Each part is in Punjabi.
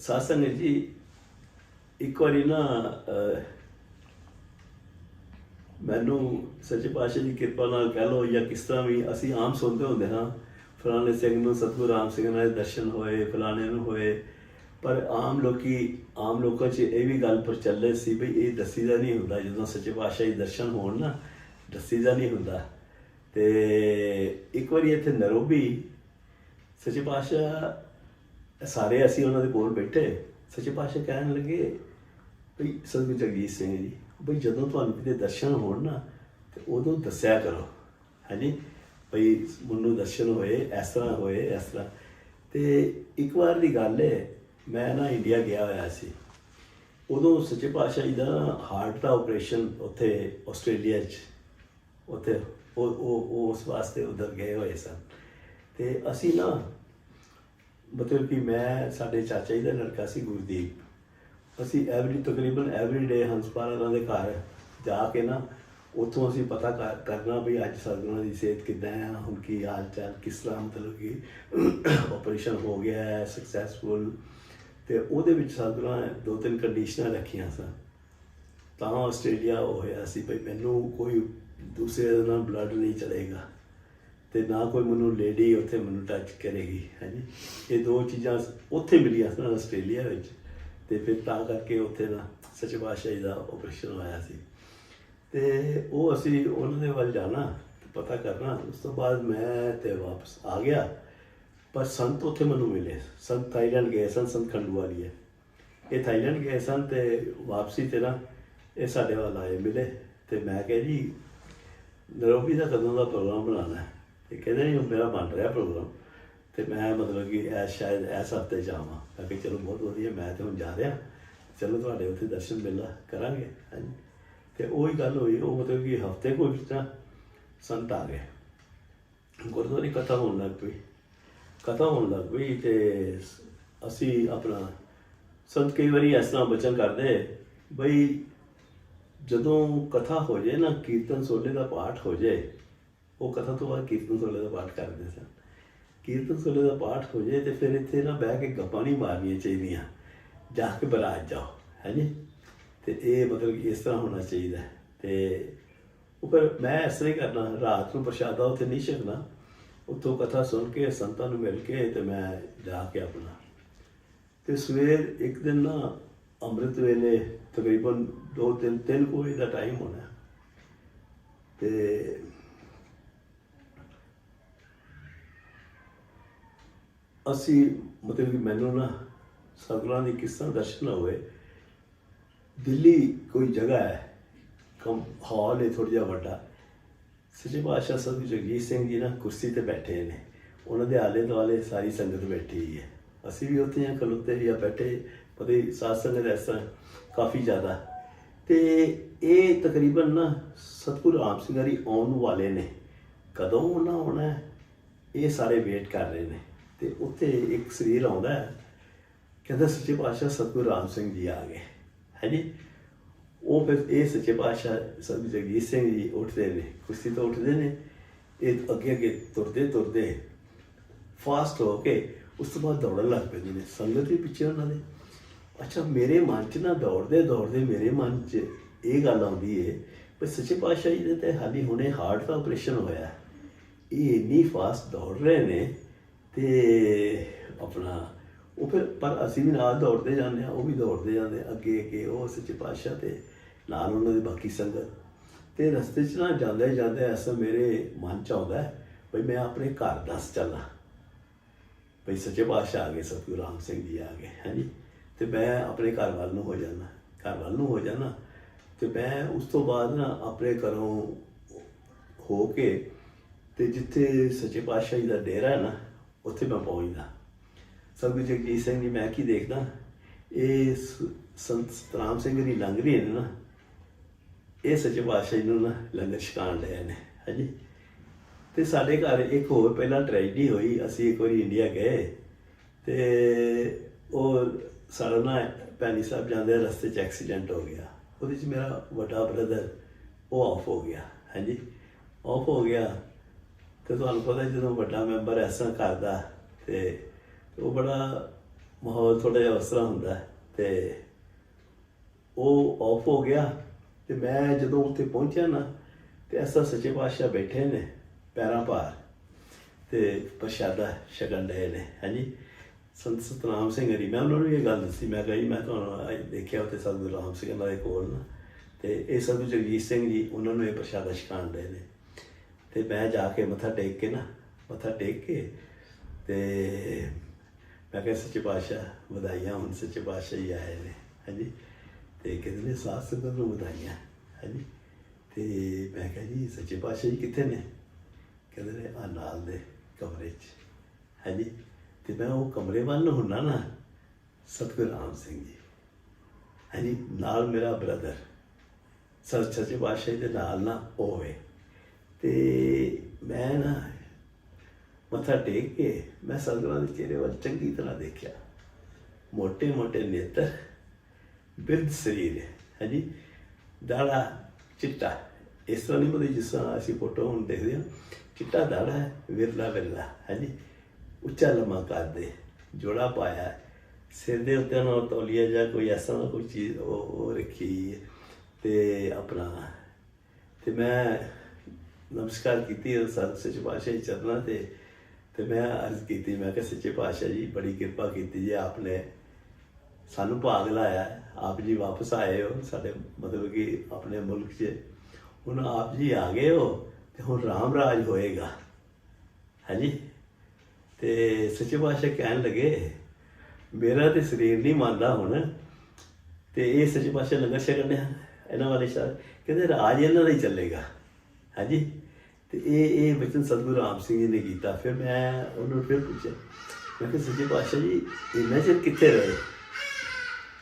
ਸਾਸੰਗ ਜੀ, ਇੱਕ ਵਾਰੀ ਨਾ ਮੈਨੂੰ ਸੱਚੇ ਪਾਤਸ਼ਾਹ ਦੀ ਕਿਰਪਾ ਨਾਲ ਕਹਿ ਲਓ ਜਾਂ ਕਿਸ ਤਰ੍ਹਾਂ ਵੀ ਅਸੀਂ ਆਮ ਸੁਣਦੇ ਹੁੰਦੇ ਹਾਂ, ਫਲਾਣੇ ਸਿੰਘ ਨੂੰ ਸਤਿਗੁਰੂ ਰਾਮ ਸਿੰਘ ਨਾਲ ਦਰਸ਼ਨ ਹੋਏ ਫਲਾਣੇ ਨੂੰ ਹੋਏ, ਪਰ ਆਮ ਲੋਕੀ, ਆਮ ਲੋਕਾਂ 'ਚ ਇਹ ਵੀ ਗੱਲ ਪ੍ਰਚਲਿਤ ਸੀ ਵੀ ਇਹ ਦੱਸੀ ਦਾ ਨਹੀਂ ਹੁੰਦਾ, ਜਦੋਂ ਸੱਚੇ ਪਾਤਸ਼ਾਹ ਦੇ ਦਰਸ਼ਨ ਹੋਣ ਨਾ, ਦੱਸੀ ਦਾ ਨਹੀਂ ਹੁੰਦਾ। ਤੇ ਇੱਕ ਵਾਰੀ ਇੱਥੇ ਨਰੋਬੀ, ਸੱਚੇ ਪਾਤਸ਼ਾਹ ਸਾਰੇ ਅਸੀਂ ਉਹਨਾਂ ਦੇ ਕੋਲ ਬੈਠੇ, ਸੱਚੇ ਪਾਤਸ਼ਾਹ ਕਹਿਣ ਲੱਗੇ, ਭਈ ਸਤਿਗੁਰੂ ਜਗਜੀਤ ਸਿੰਘ ਜੀ, ਭਈ ਜਦੋਂ ਤੁਹਾਨੂੰ ਕਿਤੇ ਦਰਸ਼ਨ ਹੋਣ ਨਾ, ਤੇ ਉਦੋਂ ਦੱਸਿਆ ਕਰੋ। ਹਾਂਜੀ ਭਈ ਮੈਨੂੰ ਦਰਸ਼ਨ ਹੋਏ, ਇਸ ਤਰ੍ਹਾਂ ਹੋਏ, ਇਸ ਤਰ੍ਹਾਂ। ਤੇ ਇੱਕ ਵਾਰ ਦੀ ਗੱਲ ਹੈ ਮੈਂ ਨਾ ਇੰਡੀਆ ਗਿਆ ਹੋਇਆ ਸੀ। ਉਦੋਂ ਸੱਚੇ ਪਾਤਸ਼ਾਹ ਜੀ ਦਾ ਹਾਰਟ ਦਾ ਆਪਰੇਸ਼ਨ ਉੱਥੇ ਆਸਟ੍ਰੇਲੀਆ 'ਚ, ਉੱਥੇ ਉਹ ਉਹ ਉਸ ਵਾਸਤੇ ਉਧਰ ਗਏ ਹੋਏ ਸਨ। ਤੇ ਅਸੀਂ ਨਾ ਮਤਲਬ ਕਿ ਮੈਂ, ਸਾਡੇ ਚਾਚਾ ਜੀ ਦਾ ਲੜਕਾ ਸੀ ਗੁਰਦੀਪ। ਅਸੀਂ ਐਵਰੀ ਤਕਰੀਬਨ ਐਵਰੀ ਡੇ ਹੰਸਪਾਲ ਉਹਨਾਂ ਦੇ ਘਰ ਜਾ ਕੇ ਨਾ, ਉੱਥੋਂ ਅਸੀਂ ਪਤਾ ਕਰ- ਕਰਨਾ ਵੀ ਅੱਜ ਸਰਗੁਣਾ ਦੀ ਸਿਹਤ ਕਿੱਦਾਂ ਹੈ ਹੁਣ ਕੀ ਹਾਲ ਚਾਲ ਕਿਸ ਤਰ੍ਹਾਂ ਮਤਲਬ ਕਿ ਆਪਰੇਸ਼ਨ ਹੋ ਗਿਆ ਹੈ ਸਕਸੈਸਫੁਲ ਤੇ ਉਹਦੇ ਵਿੱਚ ਸਰਗੁਣਾ ਦੋ ਤਿੰਨ ਕੰਡੀਸ਼ਨਾਂ ਰੱਖੀਆਂ ਸਨ। ਤਾਂ ਆਸਟ੍ਰੇਲੀਆ ਹੋਇਆ ਸੀ ਭਈ ਮੈਨੂੰ ਕੋਈ ਦੂਸਰੇ ਨਾਲ ਬਲੱਡ ਨਹੀਂ ਚਲੇਗਾ। ਤੇ ਨਾ ਕੋਈ ਮੈਨੂੰ ਲੇਡੀ ਉੱਥੇ ਮੈਨੂੰ ਟੱਚ ਕਰੇਗੀ, ਹਾਂਜੀ? ਇਹ ਦੋ ਚੀਜ਼ਾਂ ਉੱਥੇ ਮਿਲੀਆਂ ਸਨ ਆਸਟ੍ਰੇਲੀਆ ਵਿੱਚ। ਤੇ ਫਿਰ ਤਾਂ ਕਰਕੇ ਉੱਥੇ ਨਾ ਸੱਚ ਪਾਤਸ਼ਾਹ ਜੀ ਦਾ ਆਪਰੇਸ਼ਨ ਹੋਇਆ ਸੀ। ਤੇ ਉਹ ਅਸੀਂ ਉਹਨਾਂ ਦੇ ਵੱਲ ਜਾਣਾ, ਤੇ ਪਤਾ ਕਰਨਾ, ਉਸ ਤੋਂ ਬਾਅਦ ਮੈਂ ਤੇ ਵਾਪਸ ਆ ਗਿਆ। ਪਰ ਸੰਤ ਉੱਥੇ ਮੈਨੂੰ ਮਿਲੇ। ਸੰਤ ਥਾਈਲੈਂਡ ਗਏ ਸਨ, ਸੰਤ ਖੰਡੂਵਾਲੀ ਹੈ ਇਹ ਥਾਈਲੈਂਡ ਗਏ ਸਨ ਤੇ ਵਾਪਸੀ ਤੇ ਨਾ ਇਹ ਸਾਡੇ ਵੱਲ ਆਏ, ਮਿਲੇ। ਤੇ ਮੈਂ ਕਿਹਾ ਜੀ, ਨਰੋਬੀ ਦਾ ਕਦੋਂ ਦਾ ਪ੍ਰੋਗਰਾਮ ਬਣਾਉਣਾ ਹੈ? ਤੇ ਕਹਿੰਦੇ ਨਹੀਂ ਮੇਰਾ ਬਣ ਰਿਹਾ ਪ੍ਰੋਗਰਾਮ, ਤੇ ਮੈਂ ਮਤਲਬ ਕਿ ਐ ਸ਼ਾਇਦ ਇਸ ਹਫ਼ਤੇ ਜਾਵਾਂ। ਮੈਂ ਕਿ ਚਲੋ ਬਹੁਤ ਵਧੀਆ, ਮੈਂ ਤੇ ਹੁਣ ਜਾ ਰਿਹਾ। ਚਲੋ ਤੁਹਾਡੇ ਉੱਥੇ ਦਰਸ਼ਨ ਮਿਲਣਾ ਕਰਾਂਗੇ, ਹਾਂਜੀ। ਤੇ ਉਹੀ ਗੱਲ ਹੋਈ, ਉਹ ਮਤਲਬ ਕਿ ਹਫ਼ਤੇ ਕੋਈ ਤਾਂ ਸੰਤ ਆ ਗਏ। ਗੁਰਦੁਆਰੇ ਕਥਾ ਹੋਣ ਲੱਗ ਪਈ। ਕਥਾ ਹੋਣ ਲੱਗ ਪਈ ਤੇ ਅਸੀਂ ਆਪਣਾ ਸੰਤ ਕਈ ਵਾਰੀ ਇਸ ਤਰ੍ਹਾਂ ਬਚਨ ਕਰਦੇ, ਬਈ ਜਦੋਂ ਕਥਾ ਹੋ ਜਾਏ ਨਾ, ਕੀਰਤਨ ਸੋਲੇ ਦਾ ਪਾਠ ਹੋ ਜਾਏ ਉਹ ਕਥਾ ਤੋਂ ਬਾਅਦ ਕੀਰਤਨ ਸੋਲੇ ਦਾ ਪਾਠ ਕਰਦੇ ਸਨ। ਕੀਰਤਨ ਸੋਲੇ ਦਾ ਪਾਠ ਹੋ ਜਾਏ ਤੇ ਫਿਰ ਇੱਥੇ ਨਾ ਬਹਿ ਕੇ ਗੱਪਾਂ ਨਹੀਂ ਮਾਰਨੀਆਂ ਚਾਹੀਦੀਆਂ। ਜਾ ਕੇ ਬਰਾਤ ਜਾਓ, ਹੈ ਜੀ? ਤੇ ਇਹ ਮਤਲਬ ਕਿ ਇਸ ਤਰ੍ਹਾਂ ਹੋਣਾ ਚਾਹੀਦਾ। ਹੈ। ਤੇ ਉਹ ਪਰ ਮੈਂ ਇਸ ਤਰ੍ਹਾਂ ਹੀ ਕਰਨਾ, ਰਾਤ ਨੂੰ ਪ੍ਰਸ਼ਾਦਾ ਉੱਥੇ ਨਹੀਂ ਛਕਣਾ। ਉੱਥੋਂ ਕਥਾ ਸੁਣ ਕੇ ਸੰਤਾਂ ਨੂੰ ਮਿਲ ਕੇ ਤੇ ਮੈਂ ਜਾ ਕੇ ਆਪਣਾ। ਤੇ ਸਵੇਰ ਇੱਕ ਦਿਨ ਨਾ ਅੰਮ੍ਰਿਤ ਵੇਲੇ ਤਕਰੀਬਨ 2-3 ਤਿੰਨ ਕੁ ਵਜੇ ਦਾ ਟਾਈਮ ਹੋਣਾ। ਤੇ ਅਸੀਂ ਮਤਲਬ ਕਿ ਮੈਨੂੰ ਨਾ ਸਤਿਗੁਰਾਂ ਦੀ ਕਿਸ ਤਰ੍ਹਾਂ ਦਰਸ਼ਨ ਹੋਏ। ਦਿੱਲੀ ਕੋਈ ਜਗ੍ਹਾ ਹੈ, ਕਮ ਹਾਲ ਹੈ ਥੋੜਾ ਜਿਹਾ ਵੱਡਾ। ਸੱਚੇ ਪਾਤਸ਼ਾਹ ਸਤਿਗੁਰੂ ਜਗਜੀਤ ਸਿੰਘ ਜੀ ਨਾ ਕੁਰਸੀ ਤੇ ਬੈਠੇ ਨੇ। ਉਹਨਾਂ ਦੇ ਆਲੇ ਦੁਆਲੇ ਸਾਰੀ ਸੰਗਤ ਬੈਠੀ ਹੈ। ਅਸੀਂ ਵੀ ਉੱਥੇ ਆ ਖਲੋਤੇ ਆ ਬੈਠੇ, ਪਤਾ ਹੀ ਸਾਧ ਸੰਗਤ ਇਸ ਤਰ੍ਹਾਂ ਕਾਫੀ ਜ਼ਿਆਦਾ। ਤੇ ਇਹ ਤਕਰੀਬਨ ਨਾ ਸਤਿਗੁਰੂ ਰਾਮ ਸਿੰਘ ਹਰੀ ਆਉਣ ਵਾਲੇ ਨੇ। ਕਦੋਂ ਉਹਨਾਂ ਆਉਣਾ ਇਹ ਸਾਰੇ ਵੇਟ ਕਰ ਰਹੇ ਨੇ। ਤੇ ਉੱਥੇ ਇੱਕ ਸਰੀਰ ਆਉਂਦਾ ਹੈ। ਕਹਿੰਦਾ, ਸੱਚੇ ਪਾਤਸ਼ਾਹ, ਸਤਿਗੁਰੂ ਰਾਮ ਸਿੰਘ ਜੀ ਆ ਗਏ। ਹੈ ਜੀ? ਉਹ ਫਿਰ ਇਹ ਸੱਚੇ ਪਾਤਸ਼ਾਹ ਸਤਿਗੁਰੂ ਜਗਜੀਤ ਸਿੰਘ ਜੀ ਉੱਠਦੇ ਨੇ। ਕੁਰਸੀ ਤੋਂ ਉੱਠਦੇ ਨੇ। ਇਹ ਅੱਗੇ ਅੱਗੇ ਤੁਰਦੇ ਤੁਰਦੇ ਫਾਸਟ ਹੋ ਕੇ ਉਸ ਤੋਂ ਬਾਅਦ ਦੌੜਨ ਲੱਗ ਪੈਂਦੇ ਨੇ। ਸੰਗਤ ਵੀ ਪਿੱਛੇ ਉਹਨਾਂ ਦੇ। ਅੱਛਾ, ਮੇਰੇ ਮਨ 'ਚ ਨਾ ਦੌੜਦੇ ਦੌੜਦੇ ਮੇਰੇ ਮਨ 'ਚ ਇਹ ਗੱਲ ਆਉਂਦੀ ਏ ਵੀ ਸੱਚੇ ਪਾਤਸ਼ਾਹ ਜੀ ਦੇ ਤੇ ਹਾਲੀ ਹੁਣੇ ਹਾਰਟ ਦਾ ਆਪਰੇਸ਼ਨ ਹੋਇਆ। ਇਹ ਇੰਨੀ ਫਾਸਟ ਦੌੜ ਰਹੇ ਨੇ ਤੇ ਆਪਣਾ ਉਹ ਫਿਰ ਪਰ ਅਸੀਂ ਵੀ ਨਾਲ ਦੌੜਦੇ ਜਾਂਦੇ ਆ ਉਹ ਵੀ ਦੌੜਦੇ ਜਾਂਦੇ ਅੱਗੇ ਅੱਗੇ ਉਹ ਸੱਚੇ ਪਾਤਸ਼ਾਹ ਤੇ ਨਾਲ ਉਹਨਾਂ ਦੀ ਬਾਕੀ ਸੰਗਤ। ਤੇ ਰਸਤੇ 'ਚ ਨਾ ਜਾਂਦੇ ਜਾਂਦੇ ਐਸਾ ਮੇਰੇ ਮਨ 'ਚ ਆਉਂਦਾ ਹੈ ਵੀ ਮੈਂ ਆਪਣੇ ਘਰ ਦੱਸ ਚੱਲਾਂ। ਭਈ ਸੱਚੇ ਪਾਤਸ਼ਾਹ ਆ ਗਏ, ਸਤਿਗੁਰੂ ਰਾਮ ਸਿੰਘ ਜੀ ਆ ਗਏ, ਹਾਂਜੀ? ਤੇ ਮੈਂ ਆਪਣੇ ਘਰ ਵੱਲ ਨੂੰ ਹੋ ਜਾਣਾ ਘਰ ਵੱਲ ਨੂੰ ਹੋ ਜਾਣਾ ਤੇ ਮੈਂ ਉਸ ਤੋਂ ਬਾਅਦ ਨਾ ਆਪਣੇ ਘਰੋਂ ਹੋ ਕੇ ਤੇ ਜਿੱਥੇ ਸੱਚੇ ਪਾਤਸ਼ਾਹ ਜੀ ਦਾ ਡੇਰਾ ਹੈ ਨਾ ਉੱਥੇ ਮੈਂ ਪਹੁੰਚਦਾ। ਸਤਿਗੁਰੂ ਜਗਜੀਤ ਸਿੰਘ ਜੀ ਮੈਂ ਕੀ ਦੇਖਦਾ। ਇਹ ਸ- ਸੰਤ ਸਤਰਾਮ ਸਿੰਘ ਦੀ ਲੰਘ ਰਹੇ ਨੇ ਨਾ ਇਹ ਸੱਚੇ ਪਾਤਸ਼ਾਹ ਜੀ ਨੂੰ ਨਾ ਲੰਗਰ ਛਕਾਣ ਲਏ ਨੇ, ਹਾਂਜੀ। ਤੇ ਸਾਡੇ ਘਰ ਇੱਕ ਹੋਰ ਪਹਿਲਾਂ ਟ੍ਰੈਜਡੀ ਹੋਈ, ਅਸੀਂ ਇੱਕ ਵਾਰੀ ਇੰਡੀਆ ਗਏ ਤੇ ਉਹ ਸਾਡਾ ਨਾ ਭੈਣੀ ਸਾਹਿਬ ਜਾਂਦੇ ਰਸਤੇ 'ਚ ਐਕਸੀਡੈਂਟ ਹੋ ਗਿਆ। ਉਹਦੇ 'ਚ ਮੇਰਾ ਵੱਡਾ ਬ੍ਰਦਰ ਉਹ ਆਫ ਹੋ ਗਿਆ, ਹਾਂਜੀ। ਆਫ ਹੋ ਗਿਆ ਤੇ ਤੁਹਾਨੂੰ ਪਤਾ ਜਦੋਂ ਵੱਡਾ ਮੈਂਬਰ ਐਸਾ ਕਰਦਾ ਤੇ ਉਹ ਬੜਾ ਮਾਹੌਲ ਥੋੜਾ ਜਿਹਾ ਉਸ ਹੁੰਦਾ ਹੈ ਤੇ ਉਹ ਆਫ ਹੋ ਗਿਆ ਤੇ ਮੈਂ ਜਦੋਂ ਉੱਥੇ ਪਹੁੰਚਿਆ ਨਾ ਤੇ ਐਸਾ ਸੱਚੇ ਪਾਤਸ਼ਾਹ ਬੈਠੇ ਨੇ ਪੈਰਾਂ ਭਾਰ ਤੇ ਪ੍ਰਸ਼ਾਦਾ ਛਕਣ ਡਏ ਨੇ, ਹਾਂਜੀ। ਸੰਤ ਸਤਨਾਮ ਸਿੰਘ ਹਰੀ, ਮੈਂ ਉਹਨਾਂ ਨੂੰ ਇਹ ਗੱਲ ਦੱਸੀ, ਮੈਂ ਕਹੀ ਮੈਂ ਤੁਹਾਨੂੰ ਅੱਜ ਦੇਖਿਆ ਉੱਥੇ ਸਤਿਗੁਰੂ ਰਾਮ ਸਿੰਘ ਦੇ ਕੋਲ ਨਾ ਤੇ ਇਹ ਸਤਿਗੁਰੂ ਜਗਜੀਤ ਸਿੰਘ ਜੀ, ਉਹਨਾਂ ਨੂੰ ਇਹ ਪ੍ਰਸ਼ਾਦਾ ਛਕਾਣ ਡਏ ਨੇ। ਤੇ ਮੈਂ ਜਾ ਕੇ ਮੱਥਾ ਟੇਕ ਕੇ ਨਾ, ਮੱਥਾ ਟੇਕ ਕੇ ਤੇ ਮੈਂ ਕਿਹਾ ਸੱਚੇ ਪਾਤਸ਼ਾਹ, ਵਧਾਈਆਂ ਹੁਣ, ਸੱਚੇ ਪਾਤਸ਼ਾਹ ਹੀ ਆਏ ਨੇ, ਹਾਂਜੀ। ਤੇ ਕਹਿੰਦੇ ਨੇ, ਸਾਧ ਸੰਗਤ ਨੂੰ ਵਧਾਈਆਂ, ਹਾਂਜੀ। ਤੇ ਮੈਂ ਕਿਹਾ ਜੀ, ਸੱਚੇ ਪਾਤਸ਼ਾਹ ਜੀ ਕਿੱਥੇ ਨੇ? ਕਹਿੰਦੇ ਨੇ ਆ ਨਾਲ ਦੇ ਕਮਰੇ 'ਚ, ਹਾਂਜੀ। ਤੇ ਮੈਂ ਉਹ ਕਮਰੇ ਵੱਲ ਨੂੰ ਹੁੰਨਾ ਨਾ, ਸਤਿਗੁਰੂ ਰਾਮ ਸਿੰਘ ਜੀ, ਹਾਂਜੀ। ਨਾਲ ਮੇਰਾ ਬ੍ਰਦਰ ਸਰ ਸੱਚੇ ਪਾਤਸ਼ਾਹ ਦੇ ਨਾਲ ਨਾ ਹੋਵੇ ਤੇ ਮੈਂ ਨਾ ਮੱਥਾ ਟੇਕ ਕੇ ਮੈਂ ਸਤਗੁਰਾਂ ਦੇ ਚਿਹਰੇ ਵੱਲ ਚੰਗੀ ਤਰ੍ਹਾਂ ਦੇਖਿਆ। ਮੋਟੇ ਮੋਟੇ ਨੇਤਰ, ਬਿਰਧ ਸਰੀਰ ਹੈ ਜੀ ਦਾੜਾ, ਚਿੱਟਾ। ਇਸ ਤਰ੍ਹਾਂ ਨਹੀਂ ਮਤਲਬ ਜਿਸ ਤਰ੍ਹਾਂ ਅਸੀਂ ਫੋਟੋ ਹੁਣ ਦੇਖਦੇ ਹਾਂ। ਚਿੱਟਾ ਦਾੜਾ ਹੈ, ਵਿਰਲਾ ਵਿਰਲਾ ਹੈ ਜੀ ਉੱਚਾ ਲੰਮਾ ਕਰਦੇ ਜੋੜਾ ਪਾਇਆ। ਸਿਰ ਦੇ ਉੱਤੇ ਨਾ ਤੌਲੀਆ ਜਾਂ ਕੋਈ ਐਸਾ ਕੋਈ ਚੀਜ਼ ਉਹ ਰੱਖੀ ਤੇ ਆਪਣਾ ਤੇ ਮੈਂ ਨਮਸਕਾਰ ਕੀਤੀ ਉਹ ਸਤ ਸੱਚੇ ਪਾਤਸ਼ਾਹ ਜੀ ਚਰਨਾਂ ਤੇ। ਤੇ ਮੈਂ ਅਰਜ਼ ਕੀਤੀ, ਮੈਂ ਕਿ ਸੱਚੇ ਪਾਤਸ਼ਾਹ ਜੀ, ਬੜੀ ਕਿਰਪਾ ਕੀਤੀ ਜੀ ਆਪਨੇ ਸਾਨੂੰ ਭਾਗ ਲਾਇਆ, ਆਪ ਜੀ ਵਾਪਸ ਆਏ ਹੋ, ਸਾਡੇ ਮਤਲਬ ਕਿ ਆਪਣੇ ਮੁਲਕ 'ਚ। ਹੁਣ ਆਪ ਜੀ ਆ ਗਏ ਹੋ ਤੇ ਹੁਣ ਰਾਮ ਰਾਜ ਹੋਏਗਾ। ਹਾਂਜੀ ਤੇ ਸੱਚੇ ਪਾਤਸ਼ਾਹ ਕਹਿਣ ਲੱਗੇ, ਮੇਰਾ ਤੇ ਸਰੀਰ ਨਹੀਂ ਮੰਨਦਾ ਹੁਣ। ਤੇ ਇਹ ਸੱਚੇ ਪਾਤਸ਼ਾਹ ਲੰਗਰ ਛਕਣੇ ਇਹਨਾਂ ਵਾਲੇ ਸ਼ਾਹ। ਕਹਿੰਦੇ ਰਾਜ ਇਹਨਾਂ ਦਾ ਹੀ ਚੱਲੇਗਾ। ਹਾਂਜੀ ਤੇ ਇਹ ਇਹ ਬਚਨ ਸਤਿਗੁਰੂ ਰਾਮ ਸਿੰਘ ਜੀ ਨੇ ਕੀਤਾ। ਫਿਰ ਮੈਂ ਉਹਨੂੰ ਫਿਰ ਪੁੱਛਿਆ, ਮੈਂ ਕਿਹਾ, ਸੱਚੇ ਪਾਤਸ਼ਾਹ ਜੀ, ਇੰਨਾ ਚਿਰ ਕਿੱਥੇ ਰਹੇ?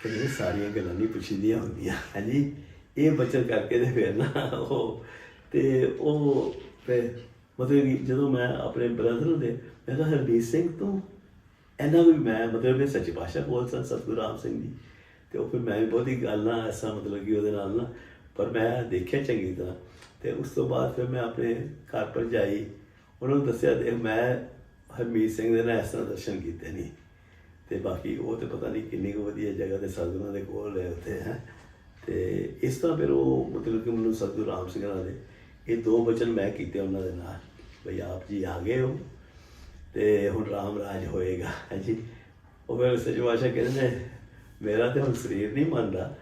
ਕਹਿੰਦੇ ਨੇ ਸਾਰੀਆਂ ਗੱਲਾਂ ਨਹੀਂ ਪੁੱਛੀਦੀਆਂ ਹੁੰਦੀਆਂ। ਹਾਂਜੀ, ਇਹ ਬਚਨ ਕਰਕੇ ਤੇ ਫਿਰ ਨਾ ਉਹ, ਤੇ ਉਹ ਫਿਰ ਮਤਲਬ ਕਿ ਜਦੋਂ ਮੈਂ ਆਪਣੇ ਬ੍ਰਦਰ ਨੂੰ ਦੇ, ਮੈਂ ਕਿਹਾ ਹਰਬੀਰ ਸਿੰਘ, ਤੋਂ ਇਹਨਾਂ ਵੀ ਮੈਂ ਮਤਲਬ ਕਿ ਸੱਚੀ ਪਾਤਸ਼ਾਹ ਬੋਲ ਸਨ ਸਤਿਗੁਰੂ ਰਾਮ ਸਿੰਘ ਜੀ। ਤੇ ਉਹ ਫਿਰ ਮੈਂ ਵੀ ਬਹੁਤੀ ਗੱਲ ਨਾ ਐਸਾ ਮਤਲਬ ਕਿ ਉਹਦੇ ਨਾਲ ਨਾ ਪਰ ਮੈਂ ਦੇਖਿਆ ਚੰਗੀ ਤਰ੍ਹਾਂ ਤੇ ਉਸ ਤੋਂ ਬਾਅਦ ਫਿਰ ਮੈਂ ਆਪਣੇ ਘਰ ਪਰ ਜਾਈ। ਉਹਨਾਂ ਨੂੰ ਦੱਸਿਆ ਦੇਖ ਮੈਂ ਹਰਮੀਤ ਸਿੰਘ ਦੇ ਨਾਲ ਇਸ ਤਰ੍ਹਾਂ ਦਰਸ਼ਨ ਕੀਤੇ ਨਹੀਂ ਤੇ ਬਾਕੀ ਉਹ ਤੇ ਪਤਾ ਨਹੀਂ ਕਿੰਨੀ ਕੁ ਵਧੀਆ ਜਗ੍ਹਾ ਤੇ ਸਤਿਗੁਰਾਂ ਦੇ ਕੋਲ ਹੈ ਉੱਥੇ, ਹੈ। ਤੇ ਇਸ ਤਰ੍ਹਾਂ ਫਿਰ ਉਹ ਮਤਲਬ ਕਿ ਮੈਨੂੰ ਸਤਿਗੁਰੂ ਰਾਮ ਸਿੰਘ ਨਾਲ ਦੇ ਇਹ ਦੋ ਬਚਨ ਮੈਂ ਕੀਤੇ ਉਹਨਾਂ ਦੇ ਨਾਲ। ਬਈ ਆਪ ਜੀ ਆ ਗਏ ਹੋ ਤੇ ਹੁਣ ਰਾਮ ਰਾਜ ਹੋਏਗਾ ਹਾਂਜੀ ਉਹ ਫਿਰ ਸੱਚ ਪਾਤਸ਼ਾਹ ਕਹਿੰਦੇ ਮੇਰਾ ਤੇ ਹੁਣ ਸਰੀਰ ਨਹੀਂ ਮੰਨਦਾ।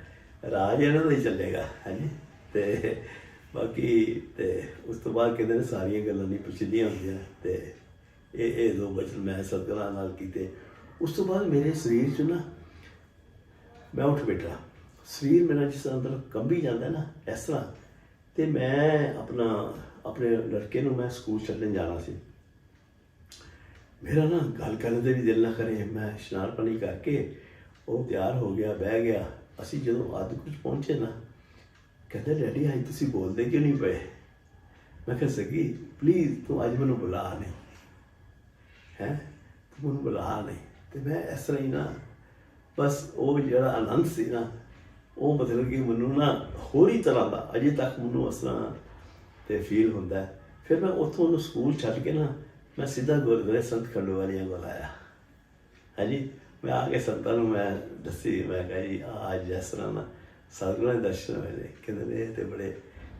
ਰਾਜ ਇਹਨਾਂ ਦਾ ਹੀ ਚੱਲੇਗਾ, ਹਾਂਜੀ? ਤੇ ਬਾਕੀ ਤੇ ਉਸ ਤੋਂ ਬਾਅਦ ਕਹਿੰਦੇ ਨੇ ਸਾਰੀਆਂ ਗੱਲਾਂ ਨਹੀਂ ਪੁੱਛਦੀਆਂ ਹੁੰਦੀਆਂ ਤੇ ਇਹ ਇਹ ਦੋ ਬਚਨ ਮੈਂ ਸਤਿਗੁਰਾਂ ਨਾਲ ਕੀਤੇ। ਉਸ ਤੋਂ ਬਾਅਦ ਮੇਰੇ ਸਰੀਰ 'ਚ ਨਾ ਮੈਂ ਉੱਠ ਬੈਠਾ। ਸਰੀਰ ਮੇਰਾ ਜਿਸ ਅੰਦਰ ਕੰਬੀ ਜਾਂਦਾ ਨਾ, ਇਸ ਤਰ੍ਹਾਂ, ਤੇ ਮੈਂ ਆਪਣਾ, ਆਪਣੇ ਲੜਕੇ ਨੂੰ ਮੈਂ ਸਕੂਲ ਛੱਡਣ ਜਾਣਾ ਸੀ। ਮੇਰਾ ਨਾ ਗੱਲ ਕਰਨ ਦੇ ਵੀ ਦਿਲ ਨਾ ਕਰੇ, ਮੈਂ ਇਸ਼ਨਾਨ ਪਾਣੀ ਕਰਕੇ ਉਹ ਤਿਆਰ ਹੋ ਗਿਆ, ਬਹਿ ਗਿਆ। ਅਸੀਂ ਜਦੋਂ ਅੱਧ ਕੁਝ ਪਹੁੰਚੇ ਨਾ, ਕਹਿੰਦੇ, ਡੈਡੀ, ਅੱਜ ਤੁਸੀਂ ਬੋਲਦੇ ਕਿਉਂ ਨਹੀਂ ਪਏ? ਮੈਂ ਕਿਹਾ ਸਕੀ ਪਲੀਜ਼ ਤੂੰ ਅੱਜ ਮੈਨੂੰ ਬੁਲਾ ਨਹੀਂ। ਹੈ? ਤੂੰ ਮੈਨੂੰ ਬੁਲਾ ਨਹੀਂ। ਤੇ ਮੈਂ ਇਸ ਤਰ੍ਹਾਂ ਹੀ ਨਾ, ਬਸ ਉਹ ਜਿਹੜਾ ਆਨੰਦ ਸੀ ਨਾ, ਉਹ ਮਤਲਬ ਕਿ ਮੈਨੂੰ ਨਾ ਹੋਰ ਹੀ ਤਰ੍ਹਾਂ ਦਾ, ਅਜੇ ਤੱਕ ਮੈਨੂੰ ਉਸ ਤਰ੍ਹਾਂ ਤੇ ਫੀਲ ਹੁੰਦਾ ਫਿਰ ਮੈਂ ਉੱਥੋਂ ਉਹਨੂੰ ਸਕੂਲ ਛੱਡ ਕੇ ਨਾ, ਮੈਂ ਸਿੱਧਾ ਗੁਰਦੁਆਰੇ ਸੰਤ ਖੰਡੂ ਵਾਲਿਆਂ ਕੋਲ ਆਇਆ ਹਾਂਜੀ ਮੈਂ ਆ ਕੇ ਸੰਤਾਂ ਨੂੰ ਮੈਂ ਦੱਸੀ, ਮੈਂ ਕਿਹਾ ਜੀ ਅੱਜ ਇਸ ਤਰ੍ਹਾਂ ਨਾ ਸਤਿਗੁਰਾਂ ਦੇ ਦਰਸ਼ਨ ਹੋਏ ਨੇ। ਕਹਿੰਦੇ ਨੇ ਇਹ ਤੇ ਬੜੇ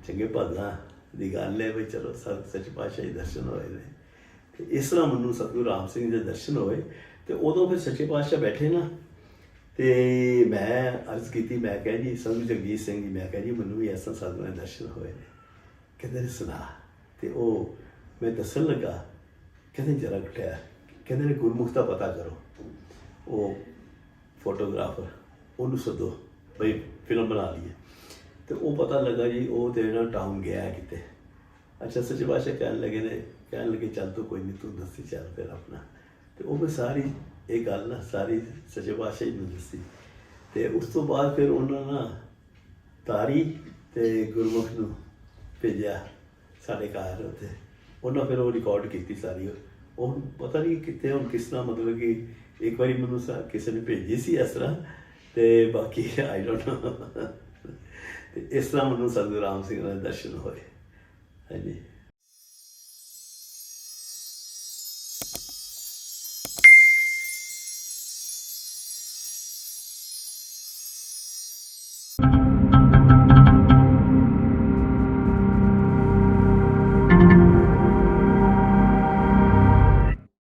ਚੰਗੇ ਭਾਗਾਂ ਦੀ ਗੱਲ ਹੈ ਵੀ ਚਲੋ ਸਤ ਸੱਚ ਪਾਤਸ਼ਾਹ ਦੇ ਦਰਸ਼ਨ ਹੋਏ ਨੇ। ਤੇ ਇਸ ਤਰ੍ਹਾਂ ਮੈਨੂੰ ਸਤਿਗੁਰੂ ਰਾਮ ਸਿੰਘ ਦੇ ਦਰਸ਼ਨ ਹੋਏ ਤੇ ਉਦੋਂ ਫਿਰ ਸੱਚੇ ਪਾਤਸ਼ਾਹ ਬੈਠੇ ਨਾ ਤੇ ਮੈਂ ਅਰਜ਼ ਕੀਤੀ, ਮੈਂ ਕਿਹਾ ਜੀ, ਸੰਤ ਜਗਜੀਤ ਸਿੰਘ ਜੀ, ਮੈਂ ਕਿਹਾ ਜੀ, ਮੈਨੂੰ ਵੀ ਐਸਾ ਸਤਿਗੁਰਾਂ ਦੇ ਦਰਸ਼ਨ ਹੋਏ ਨੇ। ਕਹਿੰਦੇ ਨੇ, ਸੁਣਾ। ਤੇ ਉਹ ਮੈਂ ਦੱਸਣ ਲੱਗਾ, ਕਹਿੰਦੇ ਜਰਾ ਘਟਿਆ। ਕਹਿੰਦੇ ਨੇ, ਗੁਰਮੁਖ ਦਾ ਪਤਾ ਕਰੋ। ਉਹ ਫੋਟੋਗ੍ਰਾਫਰ, ਉਹਨੂੰ ਸੱਦੋ, ਬਈ ਫਿਲਮ ਬਣਾ ਲਈਏ। ਤੇ ਉਹ ਪਤਾ ਲੱਗਾ ਜੀ, ਉਹ ਤੇ ਨਾ ਟਾਊਨ ਗਿਆ ਹੈ ਕਿਤੇ। ਅੱਛਾ, ਸੱਚੇ ਪਾਤਸ਼ਾਹ ਕਹਿਣ ਲੱਗੇ ਨੇ, ਕਹਿਣ ਲੱਗੇ, ਚੱਲ ਤੂੰ ਕੋਈ ਨਹੀਂ, ਤੂੰ ਦੱਸੀ, ਚੱਲ ਫਿਰ ਆਪਣਾ। ਤੇ ਉਹ ਮੈਂ ਸਾਰੀ ਇਹ ਗੱਲ ਨਾ, ਸਾਰੀ ਸੱਚੇ ਪਾਤਸ਼ਾਹ ਜੀ ਨੂੰ ਦੱਸੀ। ਤੇ ਉਸ ਤੋਂ ਬਾਅਦ ਫਿਰ ਉਹਨਾਂ ਨਾ ਤਾਰੀ ਤੇ ਗੁਰਮੁਖ ਨੂੰ ਭੇਜਿਆ ਸਾਡੇ ਘਰ ਉੱਤੇ ਉਹਨਾਂ ਫਿਰ ਉਹ ਰਿਕਾਰਡ ਕੀਤੀ ਸਾਰੀ। ਉਹ ਪਤਾ ਨਹੀਂ ਕਿੱਥੇ, ਹੁਣ ਕਿਸ ਤਰ੍ਹਾਂ ਮਤਲਬ ਕਿ ਇੱਕ ਵਾਰੀ ਮੈਨੂੰ ਸਾ- ਕਿਸੇ ਨੇ ਭੇਜੀ ਸੀ ਇਸ ਤਰ੍ਹਾਂ, ਤੇ ਬਾਕੀ ਆਈ ਡੋਨਟ ਨੋ ਤੇ ਇਸ ਤਰ੍ਹਾਂ ਮੈਨੂੰ ਸਤਿਗੁਰੂ ਰਾਮ ਸਿੰਘ ਦੇ ਦਰਸ਼ਨ ਹੋਏ। ਹਾਂਜੀ।